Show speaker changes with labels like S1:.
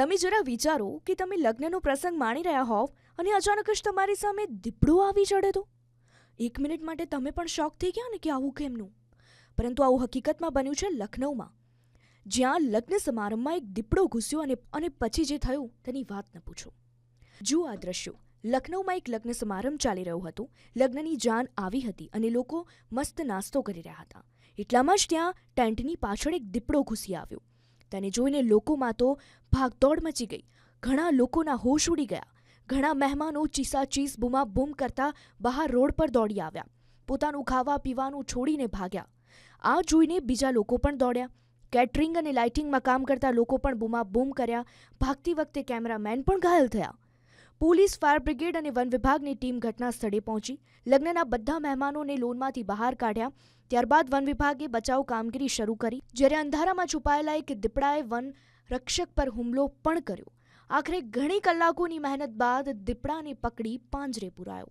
S1: તમે જરા વિચારો કે તમે લગ્નનો પ્રસંગ માણી રહ્યા હોવ અને અચાનક જ તમારી સામે દીપડો આવી ચડે તો? એક મિનિટ માટે તમે પણ શોક થઈ ગયા ને કે આવું કેમનું? પરંતુ આવું હકીકતમાં બન્યું છે લખનૌમાં જ્યાં લગ્ન સમારંભમાં એક દીપડો ઘૂસ્યો અને અને પછી જે થયું તેની વાત ન પૂછો. જુઓ આ દ્રશ્યો. લખનૌમાં એક લગ્ન સમારંભ ચાલી રહ્યો હતો. લગ્નની જાન આવી હતી અને લોકો મસ્ત નાસ્તો કરી રહ્યા હતા. એટલામાં જ ત્યાં ટેન્ટની પાછળ એક દીપડો ઘૂસી આવ્યો. તેને જોઈને લોકોમાં તો ભાગદોડ મચી ગઈ. ઘણા લોકોના હોશ ઉડી ગયા. ઘણા મહેમાનો ચીસાચીસ, બૂમાબૂમ કરતા બહાર રોડ પર દોડી આવ્યા. પોતાનું ખાવા પીવાનું છોડીને ભાગ્યા. આ જોઈને બીજા લોકો પણ દોડ્યા. કેટરિંગ અને લાઇટિંગમાં કામ કરતા લોકો પણ બૂમાબૂમ કર્યા. ભાગતી વખતે કેમેરામેન પણ ઘાયલ થયા. પોલીસ, ફાયર બ્રિગેડ અને વન વિભાગની ટીમ ઘટના સ્થળે પહોંચી. લગ્નના બધા મહેમાનોને લોનમાંથી બહાર કાઢ્યા. ત્યારબાદ વન વિભાગે બચાવ કામગીરી શરૂ કરી, જ્યારે અંધારામાં છુપાયેલા એક દીપડાએ વન રક્ષક પર હુમલો પણ કર્યો. આખરે ઘણી કલાકોની મહેનત બાદ દીપડાને પકડી પાંજરે પુરાયો.